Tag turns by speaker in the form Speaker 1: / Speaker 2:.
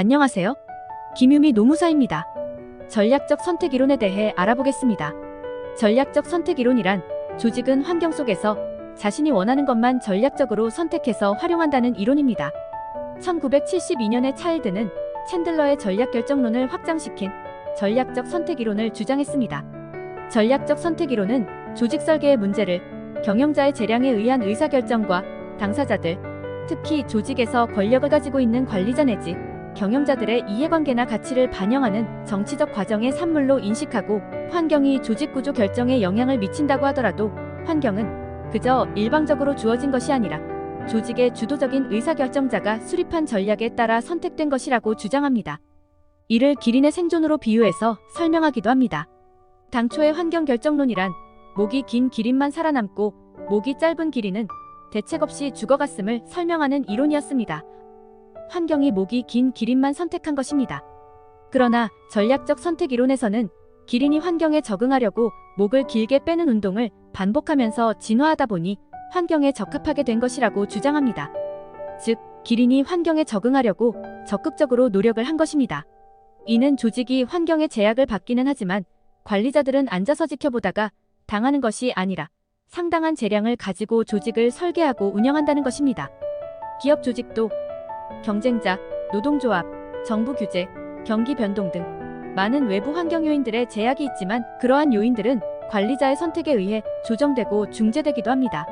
Speaker 1: 안녕하세요. 김유미 노무사입니다. 전략적 선택 이론에 대해 알아보겠습니다. 전략적 선택 이론이란 조직은 환경 속에서 자신이 원하는 것만 전략적으로 선택해서 활용한다는 이론입니다. 1972년에 차일드는 챈들러의 전략 결정론을 확장시킨 전략적 선택 이론을 주장했습니다. 전략적 선택 이론은 조직 설계의 문제를 경영자의 재량에 의한 의사결정과 당사자들, 특히 조직에서 권력을 가지고 있는 관리자 내지 경영자들의 이해관계나 가치를 반영하는 정치적 과정의 산물로 인식하고 환경이 조직 구조 결정에 영향을 미친다고 하더라도 환경은 그저 일방적으로 주어진 것이 아니라 조직의 주도적인 의사결정자가 수립한 전략에 따라 선택된 것이라고 주장합니다. 이를 기린의 생존으로 비유해서 설명하기도 합니다. 당초의 환경 결정론이란 목이 긴 기린만 살아남고 목이 짧은 기린은 대책 없이 죽어갔음을 설명하는 이론이었습니다. 환경이 목이 긴 기린만 선택한 것입니다. 그러나 전략적 선택 이론에서는 기린이 환경에 적응하려고 목을 길게 빼는 운동을 반복하면서 진화하다 보니 환경에 적합하게 된 것이라고 주장합니다. 즉, 기린이 환경에 적응하려고 적극적으로 노력을 한 것입니다. 이는 조직이 환경의 제약을 받기는 하지만 관리자들은 앉아서 지켜보다가 당하는 것이 아니라 상당한 재량을 가지고 조직을 설계하고 운영한다는 것입니다. 기업 조직도 경쟁자, 노동조합, 정부 규제, 경기 변동 등 많은 외부 환경 요인들의 제약이 있지만 그러한 요인들은 관리자의 선택에 의해 조정되고 중재되기도 합니다.